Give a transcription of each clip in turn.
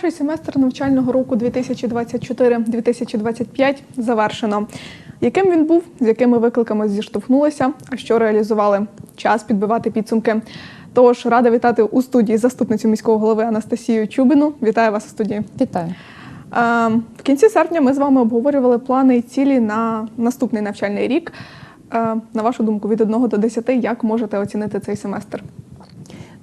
Перший семестр навчального року 2024-2025 завершено. Яким він був, з якими викликами зіштовхнулися, а що реалізували? Час підбивати підсумки. Тож рада вітати у студії заступницю міського голови Анастасію Чубину. Вітаю вас у студії. Вітаю. В кінці серпня ми з вами обговорювали плани і цілі на наступний навчальний рік. На вашу думку, від 1 до 10, як можете оцінити цей семестр?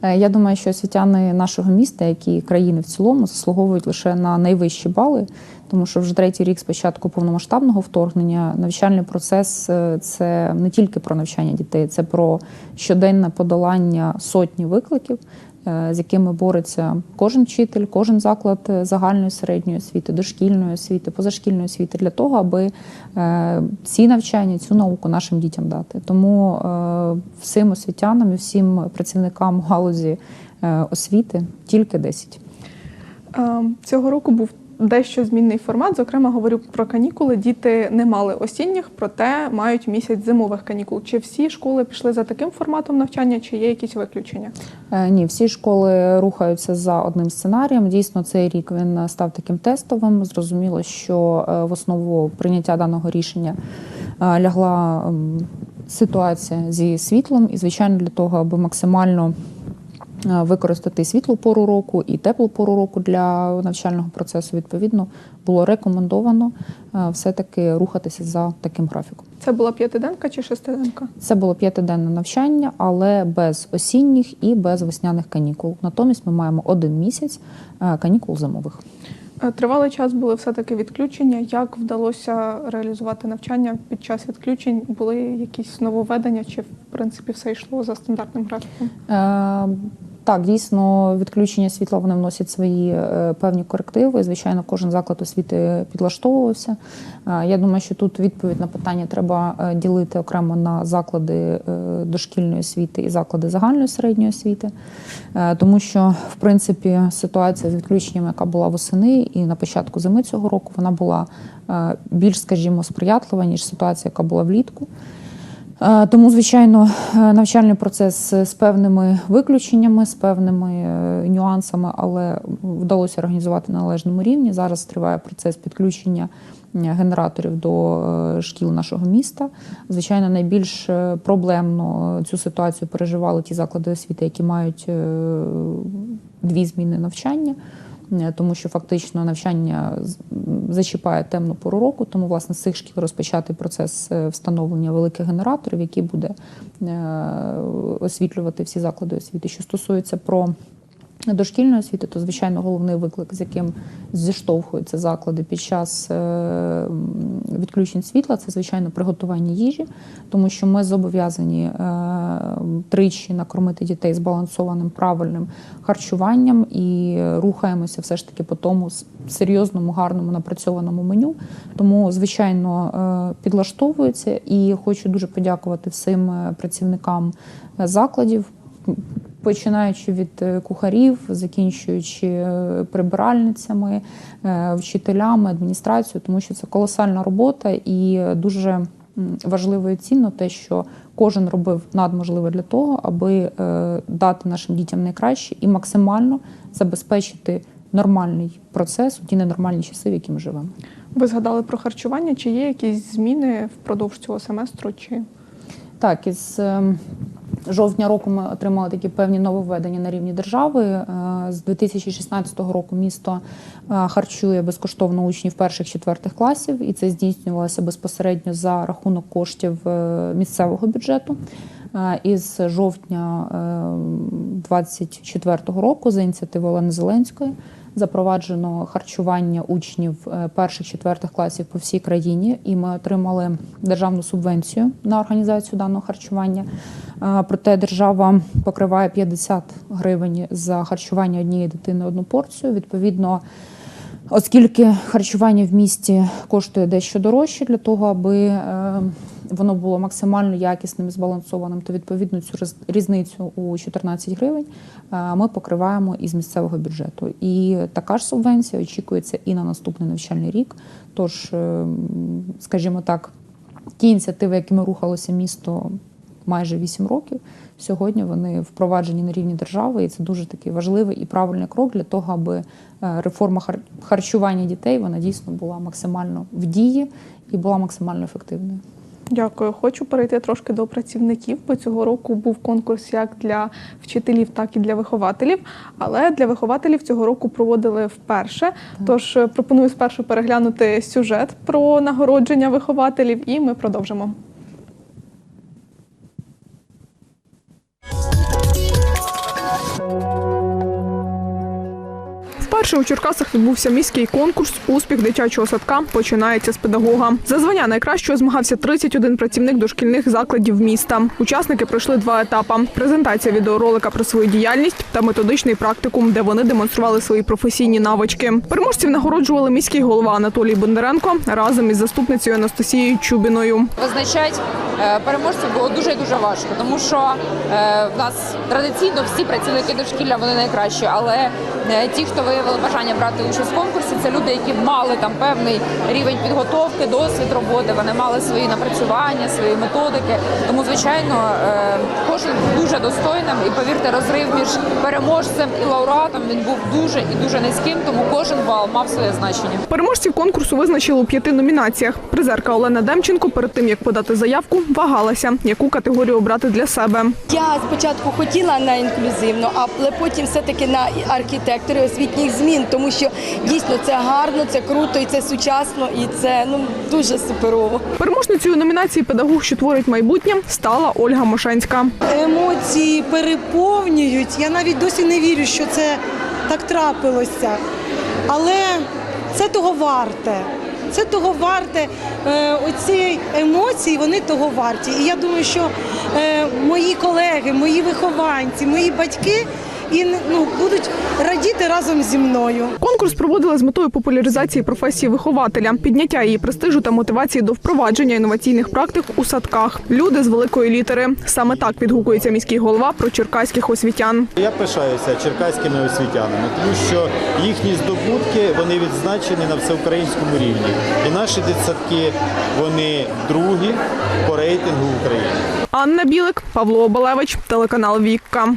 Е, Я думаю, що освітяни нашого міста, як і країни в цілому, заслуговують лише на найвищі бали, тому що вже третій рік з початку повномасштабного вторгнення навчальний процес е, це не тільки про навчання дітей, це про щоденне подолання сотні викликів, з якими бореться кожен вчитель, кожен заклад е, загальної середньої освіти, дошкільної освіти, позашкільної освіти для того, аби е, ці навчання, цю науку нашим дітям дати. Тому е, всім освітянам і всім працівникам галузі е, освіти тільки 10. Е, Цього року був дещо змінний формат. Зокрема, говорю про канікули. Діти не мали осінніх, проте мають місяць зимових канікул. Чи всі школи пішли за таким форматом навчання, чи є якісь виключення? Е, Ні, всі школи рухаються за одним сценарієм. Дійсно, цей рік він став таким тестовим. Зрозуміло, що е, в основу прийняття даного рішення е, лягла ситуація зі світлом, і звичайно, для того, аби максимально використати світлу пору року і теплу пору року для навчального процесу, відповідно, було рекомендовано е, все-таки рухатися за таким графіком. Це була п'ятиденка чи шестиденка? Це було п'ятиденне навчання, але без осінніх і без весняних канікул. Натомість ми маємо один місяць е, канікул зимових. Е, Тривалий час були все-таки відключення. Як вдалося реалізувати навчання під час відключень? Були якісь нововведення, чи в принципі все йшло за стандартним графіком? Так, дійсно, відключення світла вони вносять свої е, певні корективи. Звичайно, кожен заклад освіти підлаштовувався. Е, Я думаю, що тут відповідь на питання треба е, ділити окремо на заклади дошкільної освіти і заклади загальної середньої освіти, тому що в принципі ситуація з відключенням, яка була восени і на початку зими цього року, вона була більш, скажімо, сприятлива ніж ситуація, яка була влітку. Е, Тому, звичайно, е, навчальний процес з певними виключеннями, з певними е, нюансами, але вдалося організувати на належному рівні. Зараз триває процес підключення генераторів до шкіл нашого міста. Звичайно, найбільш проблемно цю ситуацію переживали ті заклади освіти, які мають дві зміни навчання. Е, Тому що фактично навчання зачіпає темну пору року, тому власне з цих шкіл розпочати процес е, встановлення великих генераторів, який буде е, освітлювати всі заклади освіти. Що стосується про дошкільної освіти, то звичайно головний виклик, з яким зіштовхуються заклади під час е, відключень світла, це звичайно приготування їжі, тому що ми зобов'язані е, тричі накормити дітей збалансованим правильним харчуванням і рухаємося все ж таки по тому серйозному, гарному напрацьованому меню. Тому, звичайно, е, підлаштовується і хочу дуже подякувати всім працівникам закладів. Починаючи від е, кухарів, закінчуючи е, прибиральницями, е, вчителями, адміністрацією, тому що це колосальна робота і дуже важливо і цінно те, що кожен робив надможливе для того, аби дати нашим дітям найкраще і максимально забезпечити нормальний процес у ті ненормальні часи, в які ми живемо. Ви згадали про харчування. Чи є якісь зміни впродовж цього семестру? Чи Так, із ем, жовтня року ми отримали такі певні нововведення на рівні держави. Е, З 2016 року місто е, харчує безкоштовно учнів перших четвертих класів, і це здійснювалося безпосередньо за рахунок коштів е, місцевого бюджету. Із жовтня 2024 року за ініціативою Олени Зеленської запроваджено харчування учнів е, перших четвертих класів по всій країні, і ми отримали державну субвенцію на організацію даного харчування. Е, Проте держава покриває 50 гривень за харчування однієї дитини одну порцію. Відповідно. Оскільки харчування в місті коштує дещо дорожче для того, аби е, воно було максимально якісним і збалансованим, то відповідно цю різницю у 14 гривень е, ми покриваємо із місцевого бюджету. І така ж субвенція очікується і на наступний навчальний рік. Тож, е, скажімо так, ті ініціативи, якими рухалося місто майже 8 років. Сьогодні вони впроваджені на рівні держави, і це дуже такий важливий і правильний крок для того, аби е, реформа харчування дітей вона дійсно була максимально в дії і була максимально ефективною. Дякую. Хочу перейти трошки до працівників, бо цього року був конкурс як для вчителів, так і для вихователів. Але для вихователів цього року проводили вперше. Тож е, пропоную спершу переглянути сюжет про нагородження вихователів, і ми продовжимо. Вперше у Черкасах відбувся міський конкурс Успіх дитячого садка починається з педагога. За звання найкращого змагався 31 працівник дошкільних закладів міста. Учасники пройшли два етапи: презентація відеоролика про свою діяльність та методичний практикум, де вони демонстрували свої професійні навички. Переможців нагороджували міський голова Анатолій Бондаренко разом із заступницею Анастасією Чубіною. Визначати е, переможців було дуже дуже важко, тому що е, в нас традиційно всі працівники дошкілля вони найкращі, але е, ті, хто виявили бажання брати участь в конкурсі, це люди, які мали там певний рівень підготовки, досвід роботи, вони мали свої напрацювання, свої методики. Тому, звичайно, е, кожен був дуже достойним і повірте, розрив між переможцем і лауреатом він був дуже і дуже низьким, тому кожен бал мав своє значення. Переможців конкурсу визначили у п'яти номінаціях. Призерка Олена Демченко перед тим як подати заявку, вагалася, яку категорію обрати для себе. Я спочатку хотіла на інклюзивну, але потім все-таки на архітектори освітніх змін, тому що дійсно це гарно, це круто, і це сучасно, і це ну дуже суперово. Переможницею номінації педагог, що творить майбутнє, стала Ольга Мошенська. емоції переповнюють. Я навіть досі не вірю, що це так трапилося. Але це того варте. Це того варте. Е, оці емоції, вони того варті. І я думаю, що е, мої колеги, мої вихованці, мої батьки і ну, будуть радіти разом зі мною. Конкурс проводили з метою популяризації професії вихователя, підняття її престижу та мотивації до впровадження інноваційних практик у садках. Люди з великої літери. Саме так відгукується міський голова про черкаських освітян. Я пишаюся черкаськими освітянами, тому що їхні здобутки вони відзначені на всеукраїнському рівні. І наші дитсадки вони другі по рейтингу в Україні. Анна Білик, Павло Обалевич, телеканал Вікка.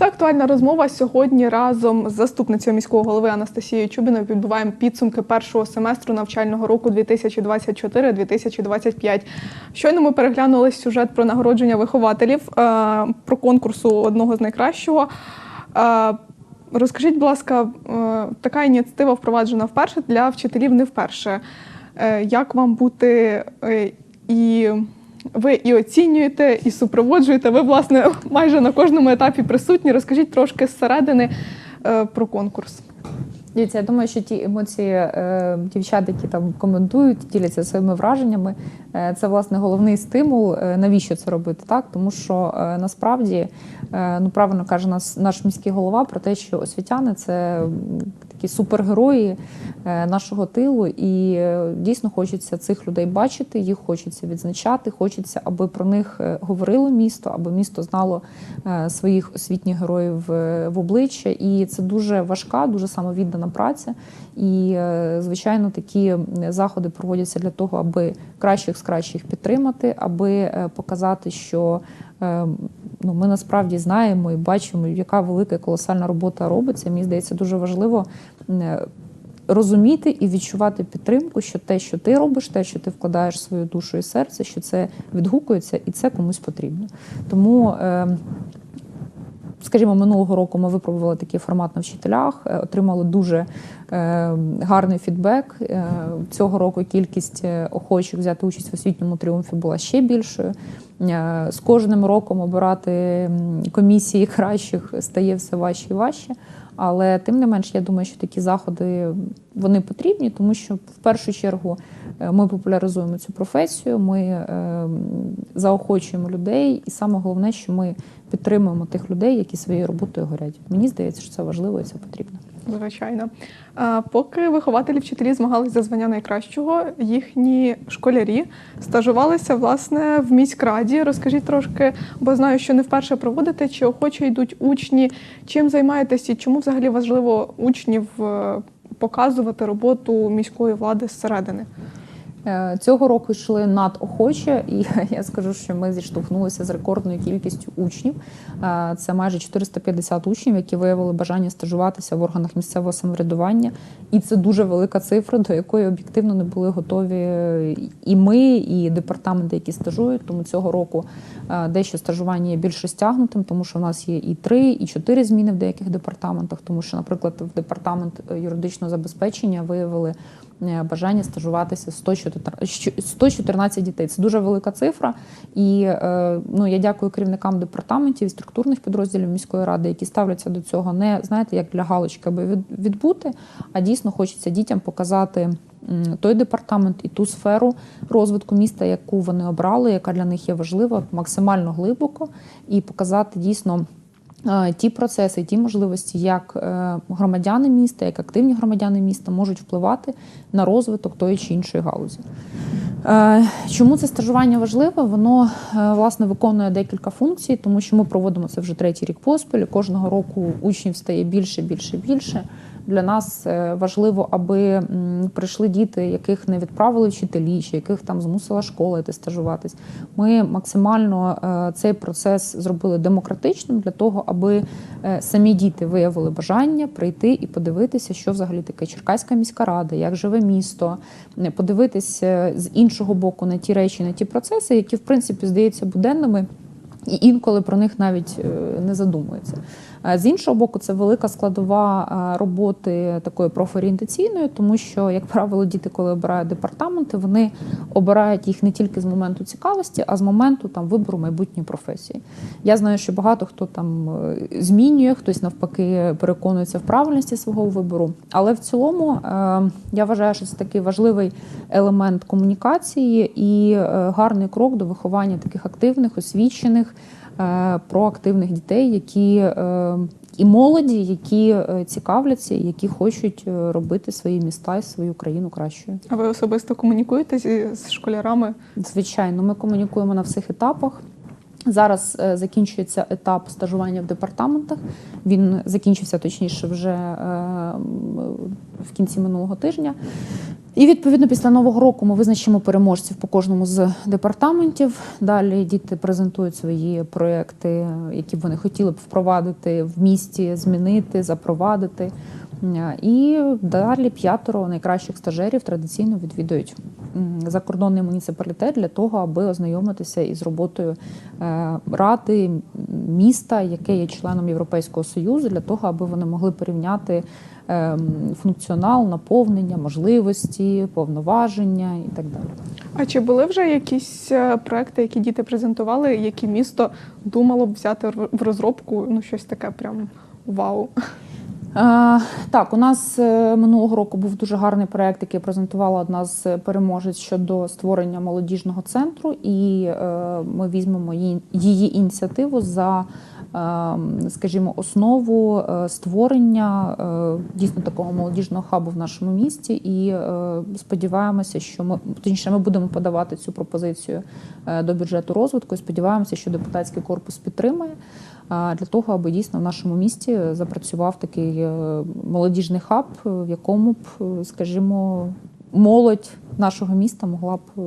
Це актуальна розмова. Сьогодні разом з заступницею міського голови Анастасією Чубіною підбиваємо підсумки першого семестру навчального року 2024-2025. Щойно ми переглянули сюжет про нагородження вихователів, е, про конкурсу одного з найкращого. Е, Розкажіть, будь ласка, е, така ініціатива впроваджена вперше для вчителів не вперше. Як вам бути і ви і оцінюєте, і супроводжуєте. Ви, власне, майже на кожному етапі присутні. Розкажіть трошки зсередини е, про конкурс. Дивіться, я думаю, що ті емоції е, дівчат, які там коментують, діляться своїми враженнями. Е, це власне головний стимул. е, навіщо це робити? Так, тому що е, насправді е, ну правильно каже нас наш міський голова про те, що освітяни це такі супергерої е, нашого тилу, і е, дійсно хочеться цих людей бачити, їх хочеться відзначати. Хочеться, аби про них е, говорило місто, аби місто знало своїх освітніх героїв в обличчя. І це дуже важка, дуже самовіддана праця. І, звичайно, такі заходи проводяться для того, аби кращих з кращих підтримати, аби показати, що е, ну, ми насправді знаємо і бачимо, яка велика і колосальна робота робиться. Мені здається, дуже важливо е, розуміти і відчувати підтримку, що те, що ти робиш, те, що ти вкладаєш свою душу і серце, що це відгукується і це комусь потрібно. Тому. Е, Скажімо, минулого року ми випробували такий формат на вчителях, е, отримали дуже е, гарний фідбек. Е, цього року кількість охочих взяти участь в освітньому тріумфі була ще більшою. З кожним роком обирати комісії кращих стає все важче і важче. Але тим не менш, я думаю, що такі заходи вони потрібні, тому що в першу чергу ми популяризуємо цю професію, ми заохочуємо людей, і саме головне, що ми підтримуємо тих людей, які своєю роботою горять. Мені здається, що це важливо і це потрібно. Звичайно. Поки вихователі вчителі змагались за звання найкращого, їхні школярі стажувалися власне в міськраді. Розкажіть трошки, бо знаю, що не вперше проводите, чи охоче йдуть учні, чим займаєтесь і чому взагалі важливо учнів е, показувати роботу міської влади зсередини. Е, Цього року йшли надохоче, і я скажу, що ми зіштовхнулися з рекордною кількістю учнів. Е, Це майже 450 учнів, які виявили бажання стажуватися в органах місцевого самоврядування. І це дуже велика цифра, до якої об'єктивно не були готові і ми, і департаменти, які стажують. Тому цього року е, дещо стажування є більш розтягнутим, тому що в нас є і три, і чотири зміни в деяких департаментах. Тому що, наприклад, в департамент юридичного забезпечення виявили бажання стажуватися 114 114 дітей. Це дуже велика цифра. І е, ну, я дякую керівникам департаментів і структурних підрозділів міської ради, які ставляться до цього не знаєте, як для галочки, аби відбути, а дійсно хочеться дітям показати. Той департамент і ту сферу розвитку міста, яку вони обрали, яка для них є важлива, максимально глибоко, і показати дійсно е, ті процеси, ті можливості, як е, громадяни міста, як активні громадяни міста можуть впливати на розвиток тої чи іншої галузі. Е, Чому це стажування важливе? Воно е, власне виконує декілька функцій, тому що ми проводимо це вже третій рік поспіль. Кожного року учнів стає більше, більше, більше. Для нас е, важливо, аби прийшли діти, яких не відправили вчителі, чи яких там змусила школа йти стажуватись. Ми максимально е, цей процес зробили демократичним для того, аби е, самі діти виявили бажання прийти і подивитися, що взагалі таке Черкаська міська рада, як живе місто, подивитися з іншого боку на ті речі, на ті процеси, які в принципі здаються буденними. І інколи про них навіть не задумуються. З іншого боку, це велика складова роботи такої профорієнтаційної, тому що, як правило, діти, коли обирають департаменти, вони обирають їх не тільки з моменту цікавості, а з моменту там вибору майбутньої професії. Я знаю, що багато хто там е, змінює, хтось навпаки переконується в правильності свого вибору. Але в цілому е, я вважаю, що це такий важливий елемент комунікації і е, гарний крок до виховання таких активних, освічених, проактивних дітей, які е, і молоді, які е, цікавляться, які хочуть е, робити свої міста і свою країну кращою. А ви особисто комунікуєте зі з школярами? Звичайно, ми комунікуємо на всіх етапах. Зараз е, закінчується етап стажування в департаментах. Він закінчився точніше вже е, в кінці минулого тижня. І відповідно після нового року ми визначимо переможців по кожному з департаментів. Далі діти презентують свої проекти, які б вони хотіли б впровадити в місті, змінити, запровадити. І далі п'ятеро найкращих стажерів традиційно відвідують закордонний муніципалітет для того, аби ознайомитися із роботою е, ради міста, яке є членом Європейського союзу, для того, аби вони могли порівняти функціонал, наповнення, можливості, повноваження і так далі. А чи були вже якісь е, проекти, які діти презентували, які місто думало б взяти в розробку? Ну, щось таке прям вау. Так, у нас е, минулого року був дуже гарний проект, який презентувала одна з переможець щодо створення молодіжного центру, і е, ми візьмемо її, ініціативу за, е, скажімо, основу створення дійсно такого молодіжного хабу в нашому місті. І сподіваємося, що ми точніше ми будемо подавати цю пропозицію до бюджету розвитку. І сподіваємося, що депутатський корпус підтримає для того, аби дійсно в нашому місті запрацював такий е, молодіжний хаб, в якому б, е, скажімо, молодь нашого міста могла б е,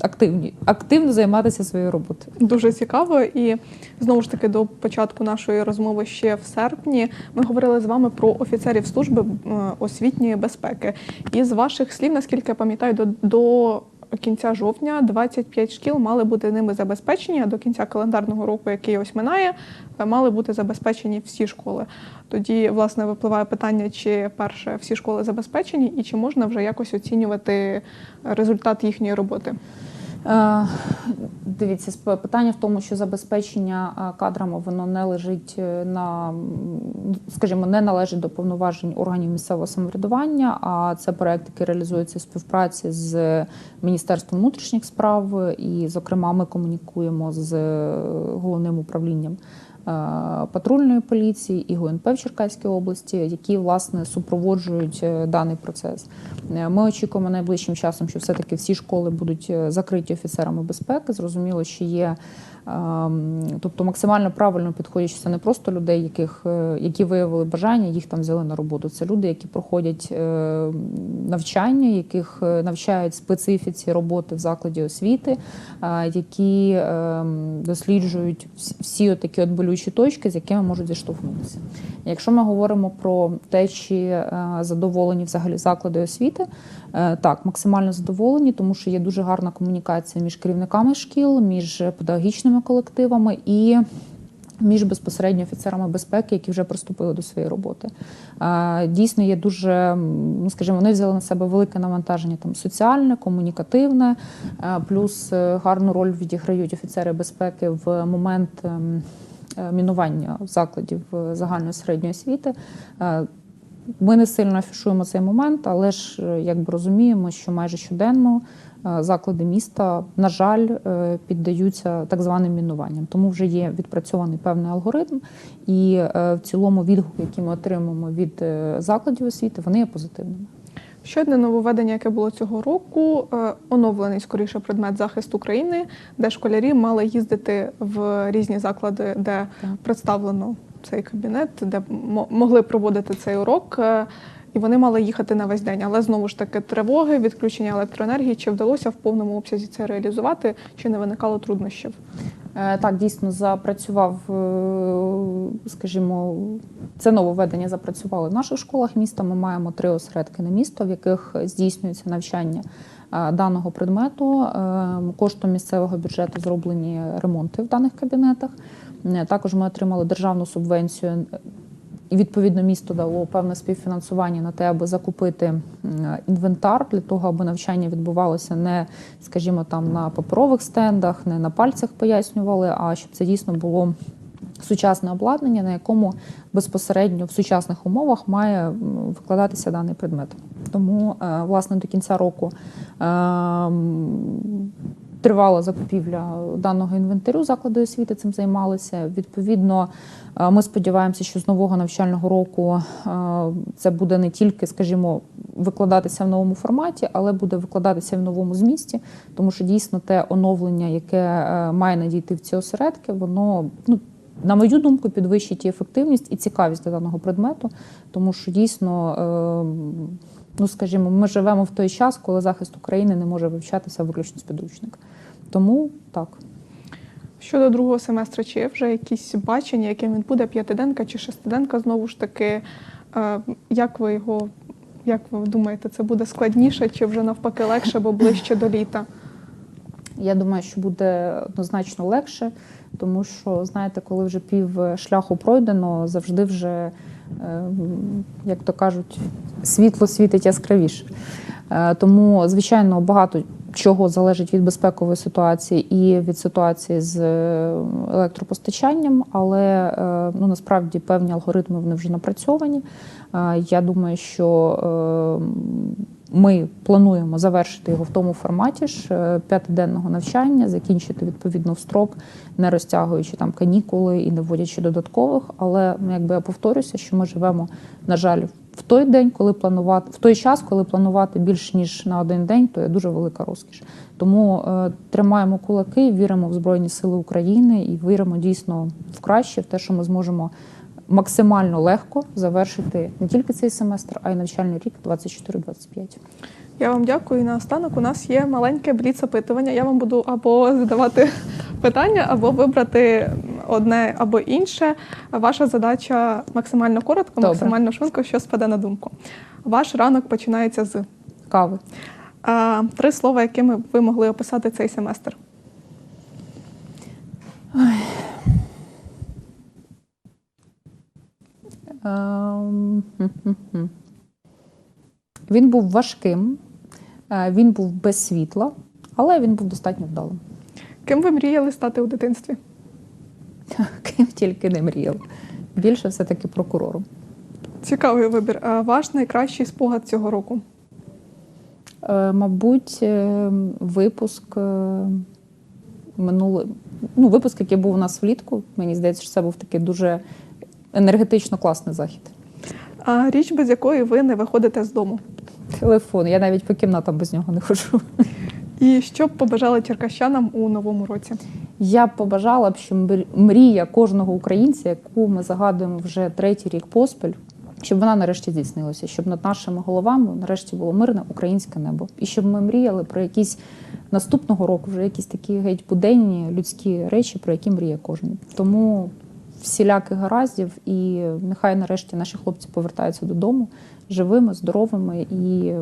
активні, активно займатися своєю роботою. Дуже цікаво. І знову ж таки, до початку нашої розмови ще в серпні ми говорили з вами про офіцерів служби освітньої безпеки. І з ваших слів, наскільки я пам'ятаю, до, до кінця жовтня 25 шкіл мали бути ними забезпечені, а до кінця календарного року, який ось минає, е, мали бути забезпечені всі школи. Тоді, власне, випливає питання, чи перше всі школи забезпечені, і чи можна вже якось оцінювати результат їхньої роботи. Е, Дивіться, питання в тому, що забезпечення е, кадрами воно не лежить е, на, скажімо, не належить до повноважень органів місцевого самоврядування, а це проект, який реалізується в співпраці з Міністерством внутрішніх справ, і, зокрема, ми комунікуємо з головним управлінням. Е, Патрульної поліції і ГУНП в Черкаській області, які власне супроводжують е, даний процес. Е, Ми очікуємо найближчим часом, що все-таки всі школи будуть закриті офіцерами безпеки. Зрозуміло, що є Тобто максимально правильно підходять, що це не просто людей, яких, е, які виявили бажання, їх там взяли на роботу. Це люди, які проходять е, навчання, яких е, навчають специфіці роботи в закладі освіти, які ем, досліджують всі- такі от болючі точки, з якими можуть зіштовхнутися. Якщо ми говоримо про те, чи задоволені взагалі заклади освіти, так, максимально задоволені, тому що є дуже гарна комунікація між керівниками шкіл, між педагогічними колективами і між безпосередньо офіцерами безпеки, які вже приступили до своєї роботи. Е, Дійсно, є дуже, ну скажімо, вони взяли на себе велике навантаження там соціальне, комунікативне, е, плюс е, гарну роль відіграють офіцери безпеки в момент. ем, е, Мінування закладів е, загальної середньої освіти. Ми не сильно афішуємо цей момент, але ж е, якби розуміємо, що майже щоденно е, заклади міста, на жаль, е, піддаються так званим мінуванням. Тому вже є відпрацьований певний алгоритм, і в цілому відгуки, які ми отримуємо від закладів освіти, вони є позитивними. Ще одне нововведення, яке було цього року, оновлений скоріше предмет захист України, де школярі мали їздити в різні заклади, де Так. представлено цей кабінет, де мо- могли проводити цей урок. е, І вони мали їхати на весь день, але знову ж таки тривоги, відключення електроенергії. Чи вдалося в повному обсязі це реалізувати, чи не виникало труднощів? Е, Так, дійсно запрацював, е, скажімо, це нововведення запрацювало в наших школах міста. Ми маємо три осередки на місто, в яких здійснюється навчання даного предмету. Коштом місцевого бюджету зроблені ремонти в даних кабінетах. Е, Також ми отримали державну субвенцію. І відповідно місто дало певне співфінансування на те, аби закупити інвентар для того, аби навчання відбувалося не, скажімо, там на паперових стендах, не на пальцях пояснювали, а щоб це дійсно було сучасне обладнання, на якому безпосередньо в сучасних умовах має викладатися даний предмет. Тому, е, власне, до кінця року е, м, тривала закупівля даного інвентарю. Заклади освіти цим займалися. Відповідно, е, ми сподіваємося, що з нового навчального року е, це буде не тільки, скажімо, викладатися в новому форматі, але буде викладатися в новому змісті, тому що дійсно те оновлення, яке е, має надійти в ці осередки, воно ну. На мою думку, підвищить і ефективність і цікавість до даного предмету, тому що дійсно, ну скажімо, ми живемо в той час, коли захист України не може вивчатися виключно з підручника. Тому так. Щодо другого семестру, чи є вже якісь бачення, яким він буде п'ятиденка чи шестиденка? Знову ж таки, е, як ви його, як ви думаєте, це буде складніше чи вже навпаки легше, бо ближче до літа? Я думаю, що буде однозначно легше, тому що, знаєте, коли вже пів шляху пройдено, завжди вже, як то кажуть, світло світить яскравіше. Е, Тому, звичайно, багато чого залежить від безпекової ситуації і від ситуації з е, електропостачанням, але е, ну, насправді певні алгоритми вони вже напрацьовані. Е, Я думаю, що е, ми плануємо завершити його в тому форматі ж е, п'ятиденного навчання, закінчити відповідно в строк, не розтягуючи там канікули і не вводячи додаткових. Але ну, якби я повторюся, що ми живемо, на жаль, в той день, коли планувати, в той час, коли планувати більш ніж на один день, то є дуже велика розкіш. Тому е, тримаємо кулаки, віримо в Збройні Сили України і віримо дійсно в краще, в те, що ми зможемо максимально легко завершити не тільки цей семестр, а й навчальний рік 24-25. Я вам дякую. І наостанок у нас є маленьке бліц-опитування. Я вам буду або задавати питання, або вибрати одне або інше. Ваша задача максимально коротко, Добре. максимально швидко, що спаде на думку. Ваш ранок починається з Кави. а, три слова, якими ви могли описати цей семестр. Він був важким, е, він був без світла, але він був достатньо вдалим. Ким ви мріяли стати у дитинстві? Ким тільки не мріяв. Більше все-таки прокурором. Цікавий вибір. А ваш найкращий спогад цього року? Е, Мабуть, е, випуск минулий, ну, випуск, який був у нас влітку. Мені здається, що це був такий дуже енергетично класний захід. А річ, без якої ви не виходите з дому. Телефон. Я навіть по кімнатам без нього не ходжу. І що б побажали черкащанам у новому році? Я б побажала б, щоб мр- мрія кожного українця, яку ми загадуємо вже третій рік поспіль, щоб вона нарешті здійснилася, щоб над нашими головами нарешті було мирне українське небо. І щоб ми мріяли про якісь наступного року, вже якісь такі геть буденні людські речі, про які мріє кожен. Тому всіляких гараздів, і нехай нарешті наші хлопці повертаються додому живими, здоровими. І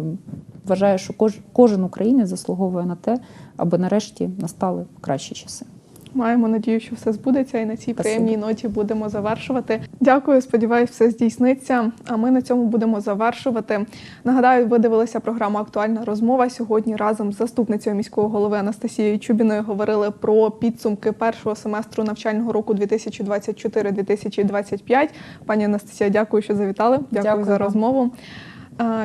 вважаю, що кож, кожен українець заслуговує на те, аби нарешті настали кращі часи. Маємо надію, що все збудеться, і на цій Спасибо. приємній ноті будемо завершувати. Дякую, сподіваюсь, все здійсниться. А ми на цьому будемо завершувати. Нагадаю, ви дивилися програму Актуальна розмова. Сьогодні разом з заступницею міського голови Анастасією Чубіною говорили про підсумки першого семестру навчального року 2024-2025. Пані Анастасія, дякую, що завітали. Дякую, Дякую за розмову.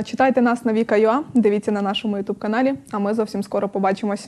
Читайте нас на Віка.ua, дивіться на нашому ютуб каналі. А ми зовсім скоро побачимось.